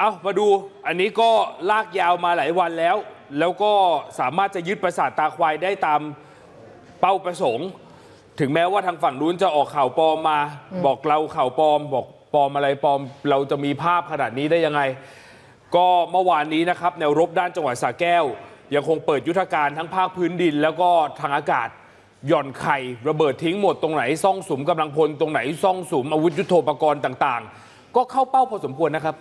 เอามาดูอันนี้ก็ลากยาวมาหลายวันแล้ว แล้วก็สามารถจะยึดประสาทตาควายได้ตามเป้าประสงค์ ถึงแม้ว่าทางฝั่งนู้นจะออกข่าวปลอมมา บอกเราข่าวปลอม บอกปลอมอะไรปลอม เราจะมีภาพขนาดนี้ได้ยังไง ก็เมื่อวานนี้นะครับ แนวรบด้านจังหวัดสระแก้ว ยังคงเปิดยุทธการทั้งภาคพื้นดิน แล้วก็ทางอากาศหย่อนไข่ระเบิดทิ้งหมดตรงไหนซ่องสุมกำลังพลตรงไหนซ่องสุมอาวุธยุโทโธปกรณ์ต่าง ๆ ก็เข้าเป้าพอสมควรนะครับ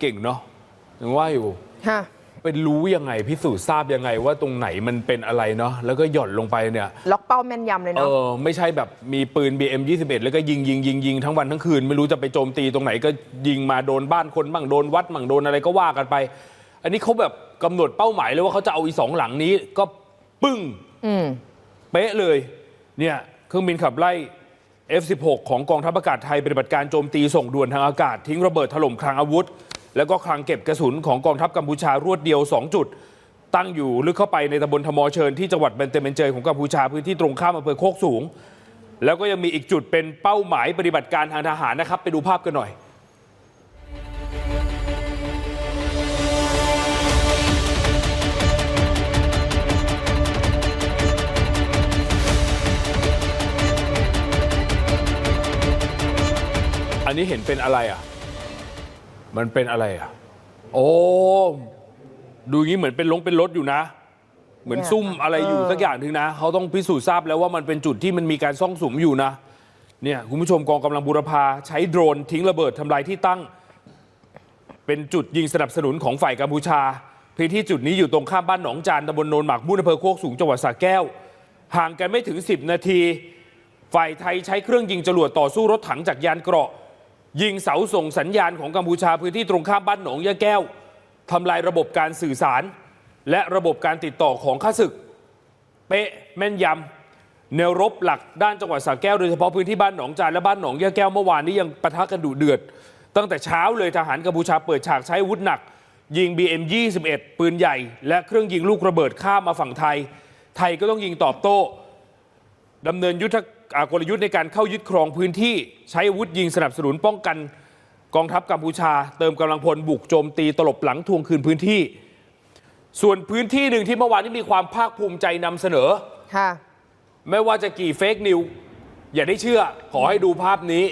เนาะเก่งเนาะยังว่าอยู่ค่ะเป็นรู้ยังไงพิสูจน์ทราบยังไงว่าตรงไหนมันเป็นอะไรเนาะแล้วก็หย่อนลงไปเนี่ย ล็อกเป้าแม่นยำเลยเอเนาะ อไม่ใช่แบบมีปืน BM 21แล้วก็ยิงยิงยิงยิงทั้งวันทั้งคืน ไม่รู้จะไปโจมตีตรงไหนก็ยิงมาโดนบ้านคนบ้างโดนวัดบ้างโดนอะไรก็ว่ากันไป อันนี้เขาแบบกำหนดเป้าหมายเลยว่าเขาจะเอาอีสองหลังนี้ก็ปึ้ง อืม เป๊ะเลยเนี่ยเครื่องบินขับไล่ F16 ของกองทัพอากาศไทยปฏิบัติการโจมตีส่งด่วนทางอากาศทิ้งระเบิดถล่มคลังอาวุธ แล้วก็คลังเก็บกระสุนของกองทัพกัมพูชารวดเดียว 2 จุด ตั้งอยู่ลึกเข้าไปในตำบลธมอเชิญที่จังหวัดเบนเตเมนเจยของกัมพูชาพื้นที่ตรงข้ามอำเภอโคกสูง แล้วก็ยังมีอีกจุดเป็นเป้าหมายปฏิบัติการทางทหารนะครับ ไปดูภาพกันหน่อยอันนี้เห็นเป็นอะไรอะ มันเป็นอะไรอะ โอ้ดูอย่างนี้เหมือนเป็นลงเป็นรถอยู่นะ เหมือนเนี่ยซุ่มอะไรอยู่เออสักอย่างหนึ่งนะเขาต้องพิสูจน์ทราบแล้วว่ามันเป็นจุดที่มันมีการซ่องสุมอยู่นะเนี่ยคุณผู้ชมกองกำลังบูรพาใช้โดรนทิ้งระเบิดทำลายที่ตั้ง เป็นจุดยิงสนับสนุนของฝ่ายกัมพูชา พื้นที่จุดนี้อยู่ตรงข้ามบ้านหนองจานตำบลโนนหมากมุ่นอำเภอโคกสูงจังหวัดสระแก้ว ห่างกันไม่ถึง 10 นาที ฝ่ายไทยใช้เครื่องยิงจรวดต่อสู้รถถังจากยานเกราะ ยิงเสาส่งสัญญาณของกัมพูชาพื้นที่ตรงข้ามบ้านหนองยะแก้วทำลายระบบการสื่อสาร และระบบการติดต่อของข้าศึก เป๊ะแม่นยำแนวรบหลักด้านจังหวัดสระแก้วโดยเฉพาะพื้นที่บ้านหนองจานและบ้านหนองยะแก้วเมื่อวานนี้ยังปะทะกันดุเดือด ตั้งแต่เช้าเลยทหารกัมพูชาเปิดฉากใช้อาวุธหนัก ยิง BM 21 ปืนใหญ่ และเครื่องยิงลูกระเบิดข้ามมาฝั่งไทย ไทยก็ต้องยิงตอบโต้ ดำเนินยุทธอ่ากลยุทธ์ในการเข้ายึดครองพื้นที่ ใช้อาวุธยิงสนับสนุนป้องกันกองทัพกัมพูชา เติมกำลังพลบุกโจมตีตลบหลังทวงคืนพื้นที่ ส่วนพื้นที่หนึ่งที่เมื่อวานนี้มีความภาคภูมิใจนำเสนอค่ะไม่ว่าจะกี่เฟกนิวอย่าได้เชื่อ ขอให้ดูภาพนี้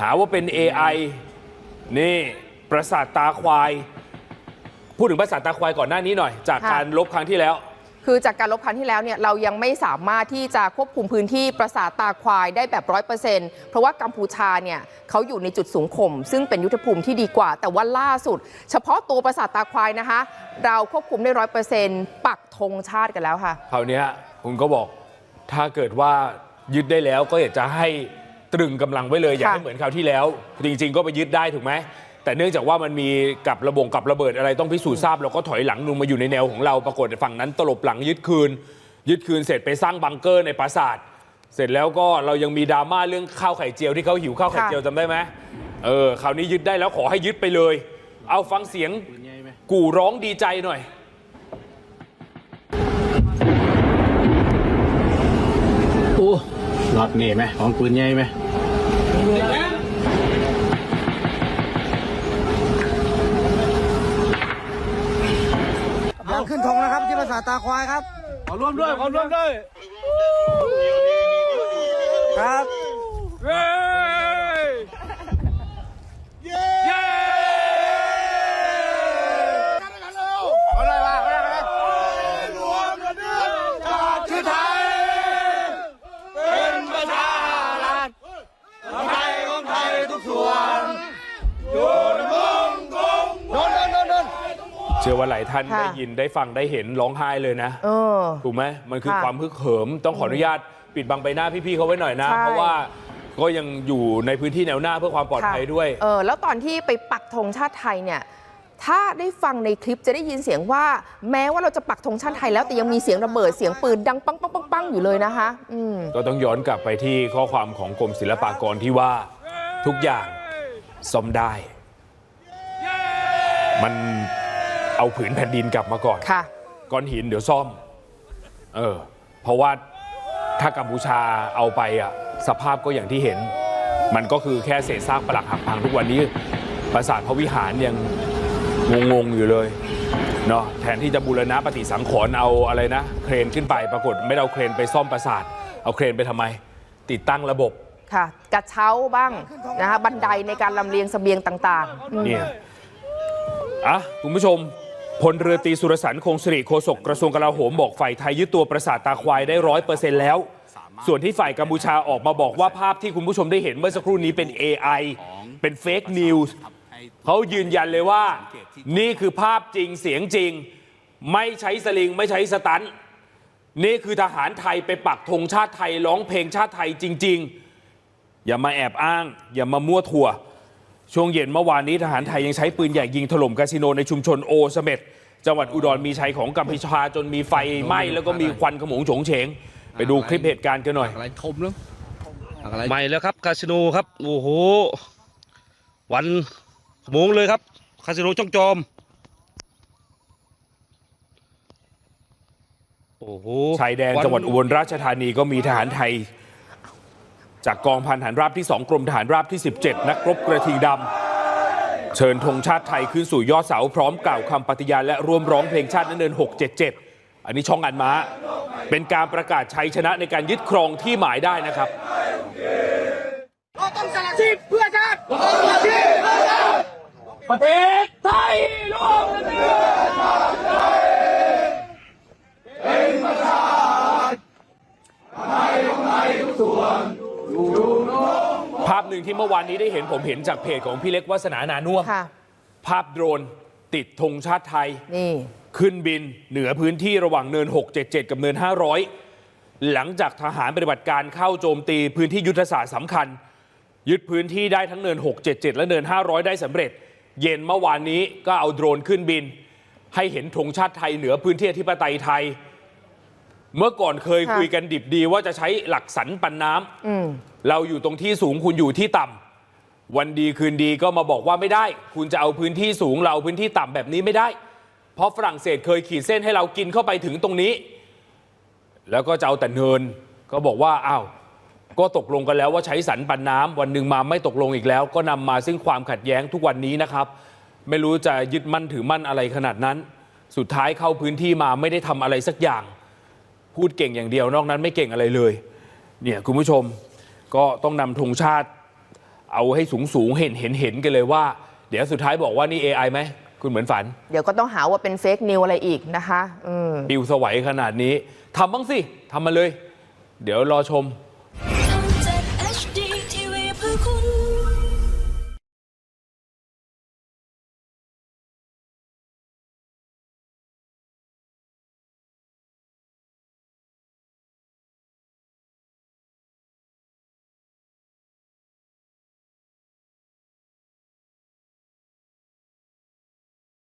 หาว่าเป็น AI นี่ประสาทตาควาย พูดถึงประสาทตาควายก่อนหน้านี้หน่อย จากค่ะการลบครั้งที่แล้ว คือจากการลบครั้งที่แล้วเนี่ยเรายังไม่สามารถที่จะควบคุมพื้นที่ประสาทตาควายได้แบบร้อยเปอร์เซ็นต์เพราะว่ากัมพูชาเนี่ยเขาอยู่ในจุดสูงข่มซึ่งเป็นยุทธภูมิที่ดีกว่า แต่ว่าล่าสุด เฉพาะตัวประสาทตาควายนะคะ เราควบคุมได้ร้อยเปอร์เซ็นต์ปักธงชาติกันแล้วค่ะคราวนี้คุณก็บอกถ้าเกิดว่ายึดได้แล้วก็อยากจะให้ตรึงกำลังไว้เลย อย่าค่ะให้เหมือนคราวที่แล้ว จริง ๆ ก็ไปยึดได้ถูกไหม แต่เนื่องจากว่ามันมีกับระบงกับระเบิดอะไรต้องพิสูจน์ทราบเราก็ถอยหลังลงมาอยู่ในแนวของเราปรากฏฝั่งนั้นตลบหลังยึดคืน ยึดคืนเสร็จไปสร้างบังเกอร์ในปราสาทเสร็จแล้วก็เรายังมีดราม่าเรื่องข้าวไข่เจียวที่เขาหิวข้าวไข่เจียวจำได้ไหมเออคราวนี้ยึดได้แล้วขอให้ยึดไปเลย เอาฟังเสียงกู่ร้องดีใจหน่อยโอ้หลอดนี่ไหมของปืนใหญ่ไหม งนะครับที่ภาตาควายครับ ขอร่วมด้วย ขอร่วมด้วย ครับ เชื่อว่าหลายท่านค่ะได้ยินได้ฟังได้เห็นร้องไห้เลยนะ เออ ถูกไหมมันคือค่ะความฮึกเหิม ต้องขออนุญาตปิดบังใบหน้าพี่ๆเขาไว้หน่อยนะ ใช่ เพราะว่าก็ยังอยู่ในพื้นที่แนวหน้าเพื่อความปลอดภัยค่ะด้วย เออแล้วตอนที่ไปปักธงชาติไทยเนี่ย ถ้าได้ฟังในคลิปจะได้ยินเสียงว่า แม้ว่าเราจะปักธงชาติไทยแล้วแต่ยังมีเสียงระเบิดเสียงปืนดังปังปังปังปังอยู่เลยนะคะ อืม ก็ต้องย้อนกลับไปที่ข้อความของกรมศิลปากรที่ว่าทุกอย่างซ่อมได้ มัน เอาผืนแผ่นดินกลับมาก่อนค่ะ ก้อนหินเดี๋ยวซ่อม เออ เพราะว่าถ้ากัมพูชาเอาไปอะสภาพก็อย่างที่เห็น มันก็คือแค่เศษซากปรักหักพังทุกวันนี้ ปราสาทพระวิหารยังงงๆอยู่เลยเนาะแทนที่จะบูรณะปฏิสังขรณ์เอาอะไรนะ เครนขึ้นไปปรากฏไม่ได้เอาเครนไปซ่อมปราสาท เอาเครนไปทำไม ติดตั้งระบบค่ะกระเช้าบ้างนะคะบันไดในการลำเลียงเสบียงต่างๆอืมเนี่ยอะคุณผู้ชม พลเรือตีสุรสันต์คงสิริโฆษกกระทรวงกลาโหมบอกฝ่ายไทยยึดตัวปราสาทตาควายได้ร้อยเปอร์เซ็นต์แล้ว ส่วนที่ฝ่ายกัมพูชาออกมาบอกว่าภาพที่คุณผู้ชมได้เห็นเมื่อสักครู่นี้เป็น AI เป็นเฟกนิวส์เขายืนยันเลยว่า นี่คือภาพจริงเสียงจริง ไม่ใช้สลิงไม่ใช้สตันนี่คือทหารไทยไปปักธงชาติไทยร้องเพลงชาติไทยจริง ๆ อย่ามาแอบอ้าง อย่ามามั่วถั่ว ช่วงเย็นเมื่อวานนี้ทหารไทยยังใช้ปืนใหญ่ยิงถล่มคาสิโนในชุมชนโอเสเม็ดจังหวัดอุดรมีชัยของกัมพูชาจนมีไฟไหม้แล้วก็มีควันขโมงโฉงเฉง ไปดูคลิปเหตุการณ์กันหน่อยอะไรทมแล้วอะไรใหม่แล้วครับคาสิโนครับโอ้โหวันขโมงเลยครับคาสิโนช่องจอมโอ้โหชายแดนจังหวัดอุบลราชธานีก็มีทหารไทย จากกองพันทหารราบที่ 2 กรมทหารราบที่ 17 นักรบกระทิงดำ เชิญธงชาติไทยขึ้นสู่ยอดเสาพร้อมกล่าวคำปฏิญาณและร่วมร้องเพลงชาตินั้นเดิน 677 อันนี้ช่องอันม้า เป็นการประกาศชัยชนะในการยึดครองที่หมายได้นะครับ ภาพหนึ่งที่เมื่อวานนี้ได้เห็นผมเห็นจากเพจของพี่เล็กวัฒนานานุ่วมค่ะ ภาพโดรนติดธงชาติไทย นี่ ขึ้นบินเหนือพื้นที่ระหว่างเนิน 677 กับเนิน 500 หลังจากทหารปฏิบัติการเข้าโจมตีพื้นที่ยุทธศาสตร์สำคัญ ยึดพื้นที่ได้ทั้งเนิน 677 และเนิน 500 ได้สำเร็จ เย็นเมื่อวานนี้ก็เอาโดรนขึ้นบิน ให้เห็นธงชาติไทยเหนือพื้นที่อธิปไตยไทย เมื่อก่อนเคยค่ะคุยกันดิบดีว่าจะใช้หลักสันปันน้ำอืมเราอยู่ตรงที่สูงคุณอยู่ที่ต่ำวันดีคืนดีก็มาบอกว่าไม่ได้ คุณจะเอาพื้นที่สูงเราเอาพื้นที่ต่ำแบบนี้ไม่ได้ เพราะฝรั่งเศสเคยขีดเส้นให้เรากินเข้าไปถึงตรงนี้ แล้วก็จะเอาแต่เนิน ก็บอกว่าอ้าวก็ตกลงกันแล้วว่าใช้สันปันน้ำวันหนึ่งมาไม่ตกลงอีกแล้ว ก็นำมาซึ่งความขัดแย้งทุกวันนี้นะครับ ไม่รู้จะยึดมั่นถือมั่นอะไรขนาดนั้น สุดท้ายเข้าพื้นที่มาไม่ได้ทำอะไรสักอย่าง พูดเก่งอย่างเดียวนอกนั้นไม่เก่งอะไรเลยเนี่ยคุณผู้ชมก็ต้องนำธงชาติเอาให้สูงสูงๆเห็นเห็นเห็นกันเลยว่า เดี๋ยวสุดท้ายบอกว่านี่ AI ไหมคุณเหมือนฝัน เดี๋ยวก็ต้องหาว่าเป็นเฟกนิวอะไรอีกนะคะอืมปิวสวัยขนาดนี้ทำบ้างสิทำมาเลย เดี๋ยวรอชม